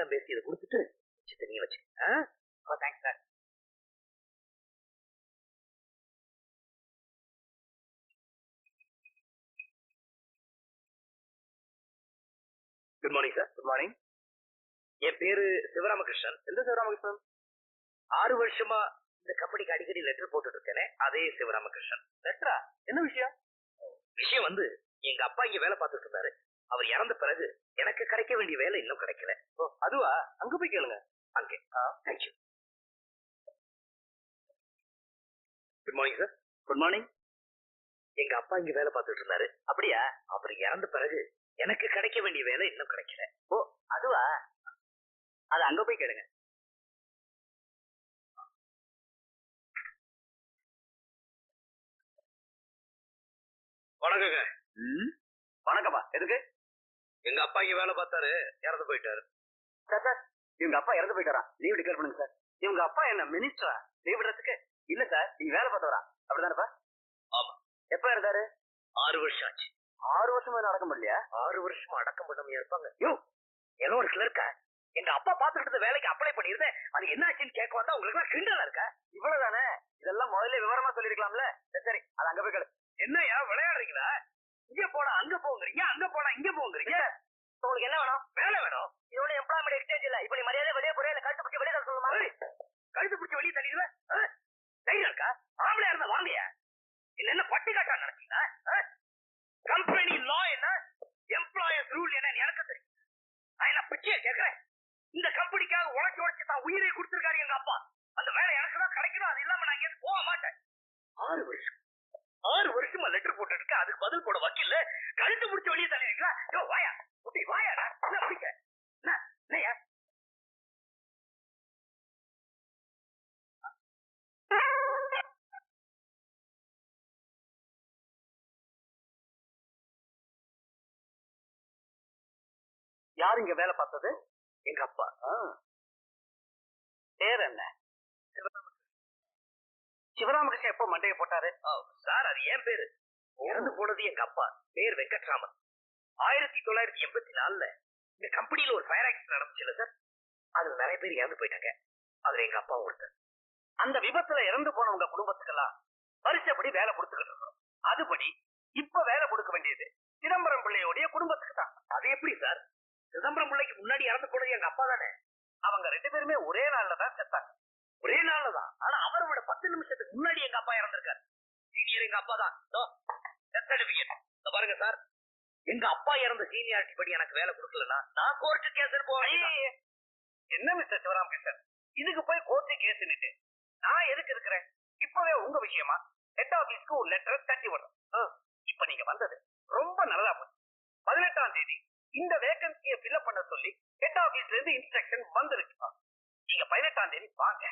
பேரம் பேசி இதை கொடுத்துட்டு மிச்சத்தை நீ வச்சு thanks sir good morning sir good morning என் பேரு சிவராமகிருஷ்ணன். எந்த சிவராமகிருஷ்ணன்? ஆறு வருஷமா இந்த கம்பெனிக்கு அடிக்கடி லெட்டர் போட்டுட்டு இருக்கேனே அதே சிவராமகிருஷ்ணன். லெட்டரா என்ன விஷயம்? விஷயம் வந்து எங்க அப்பா இங்க வேலை பார்த்துட்டு இருந்தாரு. அவர் இறந்த பிறகு எனக்கு கிடைக்க வேண்டிய வேலை இன்னும் கிடைக்கல. அதுவா? அங்க போய் கேளுங்க. அங்கே. Thank you good morning sir good morning எங்க அப்பா இங்க வேலை பார்த்துட்டு இருந்தாரு. அப்படியா? அவர் இறந்த பிறகு எனக்கு கிடைக்க வேண்டிய வேலை இன்னும் கிடைக்கல. ஓ அதுவா? அது அங்க போய் கேளுங்க. வணக்கங்க. வணக்கம்ப்பா எதுக்கு? எங்க அப்பா இங்க வேலை பார்த்தாரு இறந்து போயிட்டாரு. சார் சார் இவங்க அப்பா இறந்து போயிட்டாரா? லீவ் டிக்ளேர் பண்ணுங்க சார் இவங்க அப்பா என்ன மினிஸ்டரா லீவ் விடுறதுக்கு? இல்ல சார் நீங்க வேலை பார்த்தவரா? அப்படிதானப்பா? ஆமா. எப்ப இருந்தாரு ஆறு வருஷம் ஆச்சு. ஆறு வருஷமா அடக்க முடியலையா? ஆறு வருஷமா அடக்கம் பண்ணாம இருப்பாங்க. யோ ஏதோ ஒரு கிளர்க்கா எங்க அப்பா பாத்துக்கிட்டு வேலைக்கு அப்ளை பண்ணிருந்தேன் அது என்ன ஆச்சுன்னு கேட்க வந்தா உங்களுக்கு எல்லாம் கிண்டலா இருக்கா? இவ்வளவுதானே? இதெல்லாம் முதல்ல விவரமா சொல்லிருக்கலாம்ல சரி, அது அங்க போய் கேளு. என்னையா விளையாடுறீங்களா? இங்க போனா அங்க போங்கறீங்க அங்க போனா இங்க போங்கறீங்க உங்களுக்கு என்ன வேணும் வேலை வேணும் இவனு எம்ப்ளாய்மெண்ட் எக்ஸ்சேஞ்ச் இல்ல இப்ப நீ மரியாதை வெளியே போறே இல்ல கழுத்து பிடிச்சி வெளியே தள்ள சொல்லுமா கழுத்து பிடிச்சி வெளியே தள்ளிடுவ தைரியம் இருக்கா ஆம்பளையா இருந்தா வாங்கயா என்ன என்ன பட்டி காட்டா நினைச்சீங்களா கம்பெனி லா என்ன எம்ப்ளாயர்ஸ் ரூல் என்ன எனக்கு தெரியும் நான் என்ன கேக்குறேன். இந்த கம்பெனிக்காக உழைச்சி உழைச்சி தான் உயிரை கொடுத்திருக்காரு எங்க அப்பா. அந்த வேலை எனக்கு தான் கிடைக்கணும் அது இல்லாம நான் எங்கேயும் போக மாட்டேன். ஆறு வருஷம் ஆறு வருஷமா லெட்டர் போட்டு அதுக்கு பதில் போட வக்கீல்ல. கழுத்து முடிச்சு வெளியே தள்ளிங்களா யோ வாயா குட்டி வாயாடா. என்ன பிடிக்க என்ன? யார் இங்க வேலை பார்த்தது? எங்க அப்பா. பேர் என்ன? சிவராமகிருஷ்ணன். எப்ப மண்டையை போட்டாரு? சார் அது ஏன் பேரு. இறந்து போனது எங்க அப்பா. பேர் வெங்கட்ராமன். ஆயிரத்தி தொள்ளாயிரத்தி எண்பத்தி நாலுல இந்த கம்பெனில ஒரு ஃபயர் ஆக்சிடென்ட் நடந்துச்சுல சார்? அதுல நிறைய பேர் இறந்து போயிட்டாங்க. அதுல எங்க அப்பா ஒருத்தர். அந்த விபத்துல இறந்து போனவங்க குடும்பத்துக்கெல்லாம் வருஷப்படி வேலை கொடுத்துக்கிட்டு இருக்கோம். அதுபடி இப்ப வேலை கொடுக்க வேண்டியது சிதம்பரம் பிள்ளையோடைய குடும்பத்துக்கு தான். அது எப்படி சார்? சிதம்பரம் பிள்ளைக்கு முன்னாடி இறந்து போனது எங்க அப்பா தானே? அவங்க ரெண்டு பேருமே ஒரே நாள்ல தான் செத்தாங்க. ஒரே நாள்ல தான். ஆனா அவரோட பத்து நிமிஷத்துக்கு முன்னாடி எங்க அப்பா இறந்திருக்காரு. சீனியர் எங்க அப்பா தான். சர்டிபிகேட் பாருங்க சார். எங்க அப்பா இறந்த சீனியாரிட்டி படி எனக்கு வேலை கொடுக்கலன்னா நான் கோர்ட்டு கேஸ் போவேன். என்ன மிஸ்டர் சிவராமகிருஷ்ணன்? இதுக்கு போய் கோர்ட்டு கேஸ் நான் எதுக்கு இருக்கிறேன்? இப்பவே உங்க விஷயமா? ஹெட் ஆபீஸ்க்கு ஒரு லெட்டர் தட்டி விடுறோம் இப்ப நீங்க வந்தது ரொம்ப நல்லதா போச்சு. பதினெட்டாம் தேதி இந்த வேகன்சியை ஃபில்அப் பண்ண சொல்லி ஹெட் ஆபீஸ்ல இருந்து இன்ஸ்ட்ரக்ஷன் வந்திருக்கு. நீங்க பதினெட்டாம் தேதி வாங்க.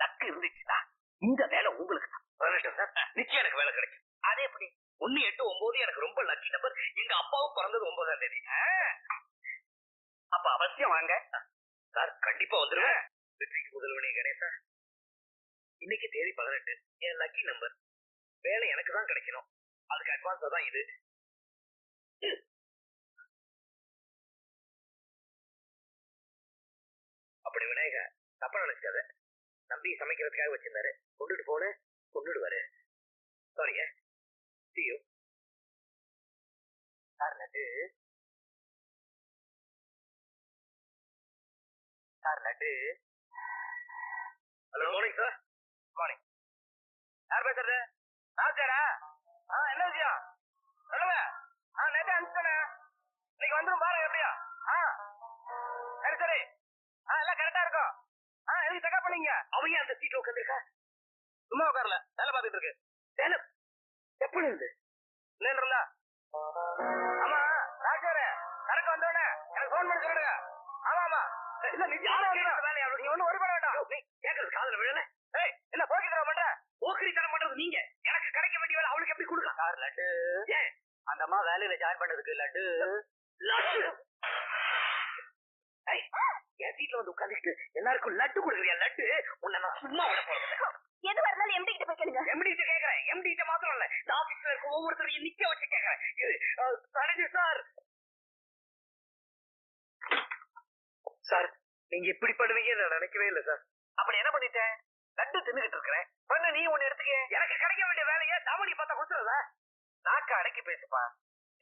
லக்கு இருந்துச்சுன்னா இந்த வேலை உங்களுக்கு தான். நிச்சயம் எனக்கு வேலை கிடைக்கும். அது எப்படி? ஒண்ணு எட்டு ஒன்பது எனக்கு ரொம்ப லக்கி நம்பர் எங்க அப்பாவும் பிறந்தது ஒன்பதாம் தேதி. அப்ப அவசியம் வாங்க. சார் கண்டிப்பா வந்துருவேன் வெற்றிக்கு முதல்வனே கணேசா. இன்னைக்கு தேதி பதினெட்டு. என் லக்கி நம்பர் வேலை எனக்கு தான் கிடைக்கணும். அதுக்கு அட்வான்ஸா தான் இது. அப்படி விநாயக தப்ப நினைச்சுக்காத நம்பி சமைக்கிறதுக்காக வச்சிருந்தாரு. கொண்டுட்டு போன கொண்டுடுவாரு. சாரிங்க சியோ sir laddu sir laddu hello morning sir morning யார் பேசுறது? ராஜாரா ஆ என்ன விஷயம்? சொல்லுங்க. ஆ நேற்று அனுப்பிச்சேன் இன்னைக்கு வந்துடும் பாருங்க எப்படியா. ஆ. எல்லாம் கரெக்டா இருக்கும். ஆ எதுக்கு செக்அப் பண்ணீங்க? அவங்க அந்த சீட்ல உட்காந்துருக்கா சும்மா உட்காரல. வேலை பார்த்துட்டு இருக்கு. வேலை எப்படி இருந்து? இருந்தா. ஆமா ராஜாரே கரெக்ட் வந்தோடனே எனக்கு ஃபோன் பண்ணி சொல்லுங்க ஆமா ஆமா. இல்ல நீ வேலையா நீ ஒண்ணும் ஒரு பண்ண வேண்டாம். நீ கேக்குறது காதுல விழல. ஏய் என்ன போக்கி தர பண்ற? போக்கரி தர பண்றது நீங்க. எனக்கு கிடைக்க வேண்டிய வேலை அவளுக்கு எப்படி கொடுக்க? சார் லட்டு? ஏன் அந்த அம்மா வேலையில ஜாயின் பண்ணதுக்கு லட்டு? லட்டு. சீட்ல வந்து உட்காந்துக்கிட்டு எல்லாருக்கும் லட்டு கொடுக்குறியா? லட்டு? உன்னை நான் சும்மா விட போறேன். எது வரனாலும் எம்டி கிட்ட போய் கேளுங்க. எம்டி கிட்ட கேக்குறேன். எம்டி கிட்ட மாத்திரம் இல்ல. இந்த ஆபீஸ்ல இருக்க ஒவ்வொருத்தரையும் நிக்க வச்சு கேக்குறேன். Manager sir. சார் நீங்க இப்படி பண்ணுவீங்க நான் நினைக்கவே இல்லை சார். அப்படி என்ன பண்ணிட்டேன்? லட்டு தின்னுகிட்டு இருக்கிறேன். பண்ண நீ ஒண்ணு எடுத்துக்க. எனக்கு கிடைக்க வேண்டிய வேலையை தவணி பார்த்தா கொடுத்துருதா நாக்க அடக்கி பேசுப்பா.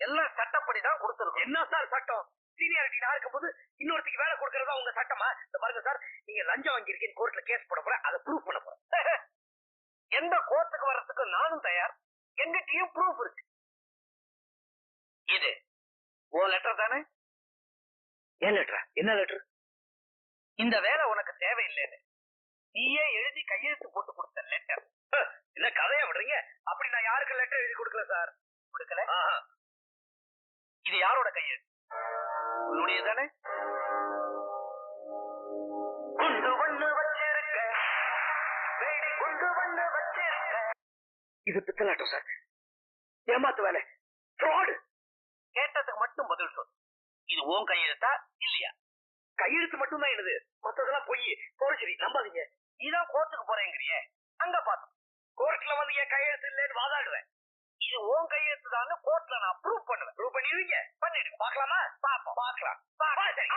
எல்லாம் சட்டப்படி தான் கொடுத்துருக்கோம். என்ன சார் சட்டம்? சீனியாரிட்டியா இருக்கும்போது இன்னொருத்துக்கு வேலை கொடுக்கறதா உங்க சட்டமா? இந்த பாருங்க சார் நீங்க லஞ்சம் வாங்கியிருக்கீங்க கோர்ட்ல கேஸ் போட போற அதை ப்ரூவ் பண்ண போறேன். எந்த கோர்ட்டுக்கு வர்றதுக்கு நானும் தயார். எங்கிட்டயும் ப்ரூஃப் இருக்கு. இது ஓ லெட்டர் தானே? ஏன் லெட்டர் என்ன லெட்டர் இந்த வேலை உனக்கு தேவையில்லைன்னு. நீயே எழுதி கையெழுத்து போட்டு கொடுத்த லெட்டர் என்ன கதையா விடுறீங்க? அப்படி நான் யாருக்கு லெட்டர் எழுதி கொடுக்கல சார் கொடுக்கல? இது யாரோட கையெழுத்து? உன்னுடைய தானே குண்டு ஒண்ணு வச்சிருக்க. வேடி குண்டு ஒண்ணு வச்சிருக்க. இது பித்தலாட்டம் சார். ஏமாத்து வேலை. ஃப்ராடு கேட்டதுக்கு மட்டும் பதில் சொல். இது உன் கையெழுத்தா இல்லையா? கையெழுத்து மட்டும் தான் என்னது? மத்ததெல்லாம் பொய். போரச்சரி நம்பாதீங்க. நீதான் கோர்ட்டுக்கு போறேங்கிறியே. அங்க பார்த்தோம் கோர்ட்ல வந்து என் கையெழுத்து இல்லைன்னு வாதாடுவேன். இது உன் கையெழுத்து தான் கோர்ட்ல நான் ப்ரூவ் பண்ணுவேன். ப்ரூவ் பண்ணிடுவீங்க? பண்ணிடு. பார்க்கலாமா? பாப்போம் பார்க்கலாம். பா சரி.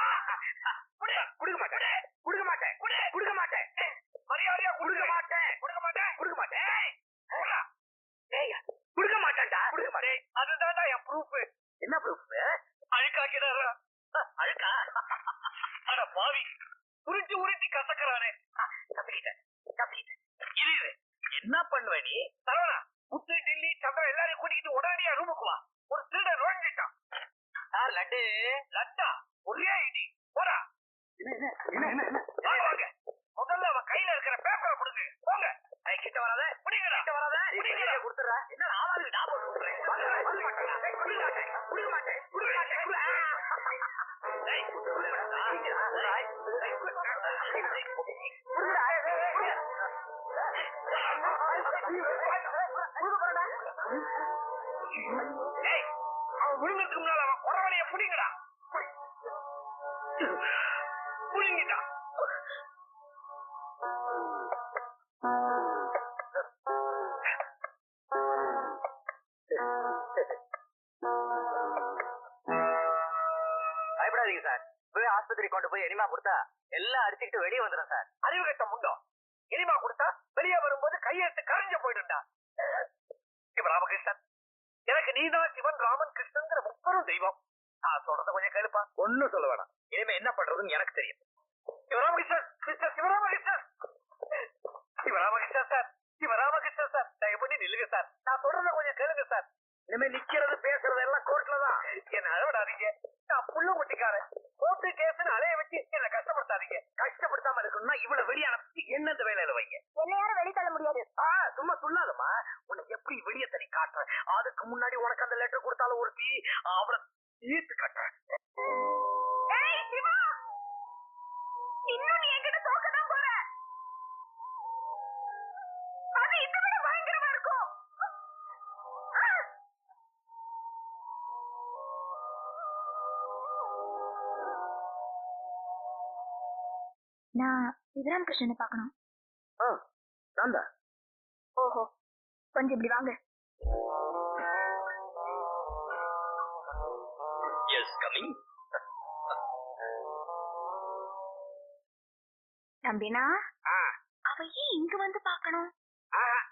குடு குடுக்க மாட்டேன். குடுக்க மாட்டேன். குடு குடுக்க மாட்டேன். மரியாதையா குடுக்க. மாட்டேன். குடுக்க மாட்டேன். குடுக்க மாட்டேன். குடுக்க மாட்டேன்டா. குடுக்க மாட்டேன். அதுதான்டா என் ப்ரூஃப் என்ன ப்ரூஃப் அழுக்காக்கிறாரா அழுக்கா. அட பாவி. உருட்டி உருட்டி கசக்கறானே. தப்பிக்கிட்டேன். தப்பிக்கிட்டேன். இரு. என்ன பண்ணுவ நீ? லட்டு ஒரே ஐடி போடா முதல்ல அவன் கையில இருக்கிற பேப்பரை கொடுங்க போங்க ஐ கிட்ட வராத புடிங்கடா கிட்ட வராத புடிங்கடா கொடுத்துறா என்ன ஆளாது நான் போட்டு கொடுறேன் குடுக்க மாட்டேன் குடுக்க மாட்டேன் ஏய் அவன் விழுங்கிறதுக்கு முன்னால அவன் குறவனைய புடிங்கடா சார். போய் ஆஸ்பத்திரி கொண்டு போய் எனிமா கொடுத்தா எல்லாம் அடிச்சுக்கிட்டு வெளியே வந்துடும் சார். அறிவு கட்ட முண்டோ. எனிமா கொடுத்தா வெளியே வரும்போது கையெழுத்து கரைஞ்சு போயிடும்டா சிவ ராமகிருஷ்ணன் எனக்கு நீதான் சிவன் ராமன் கிருஷ்ணங்கிற முப்பெரும் தெய்வம். நான் சொல்றத கொஞ்சம் கேளுப்பா. ஒண்ணும் சொல்ல வேணாம். இனிமே என்ன பண்றதுன்னு எனக்கு தெரியும். சிவராமகிருஷ்ணன் சிவராமகிருஷ்ணன் சார் சிவராமகிருஷ்ணன் சார் தயவு பண்ணி நில்லுங்க சார் நான் சொல்றத கொஞ்சம் கேளுங்க சார் இனிமே நிக்கிறது பேசுறது எல்லாம் கோர்ட்ல தான் என்ன அழவிடாதீங்க நான் புள்ள ஒட்டிக்காரன் கோர்ட்டு கேஸ்னு அலைய வச்சு என்ன கஷ்டப்படுத்தாதீங்க. கஷ்டப்படுத்தாம இருக்கணும்னா இவ்வளவு வெளிய அனுப்பி என்ன இந்த வேலையில வைங்க. என்ன யாரும் வெளி தள்ள முடியாது. ஆ, சும்மா சொல்லாதம்மா. உன்னை எப்படி வெளிய தனி காட்டுறேன்? அதுக்கு முன்னாடி உனக்கு அந்த லெட்டர் கொடுத்தாலும் ஒரு தீ அவளை நான் சிவராமகிருஷ்ணனை பார்க்கணும். ஆ, நான் தான். ஓஹோ கொஞ்சம் இப்படி வாங்க. எஸ் கமிங் தம்பினா? அவ ஏன் இங்க வந்து பார்க்கணும்?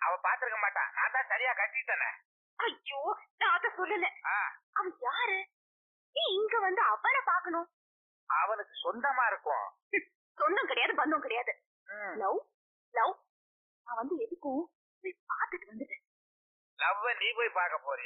அவ பாத்துருக்க மாட்டான் நான் தான் சரியா கட்டிட்டேனே. ஐயோ நான் அத சொல்லல. ஆ. அவன் யாரு? ஏன் இங்க வந்து அவனை பார்க்கணும்? அவனுக்கு சொந்தமா இருக்கும். சொந்தம் கிடையாது பந்தம் கிடையாது. லவ் லவ் நான் வந்து எதுக்கும் போய் பார்த்துட்டு வந்துட்டேன். லவ் நீ போய் பார்க்க போறியா?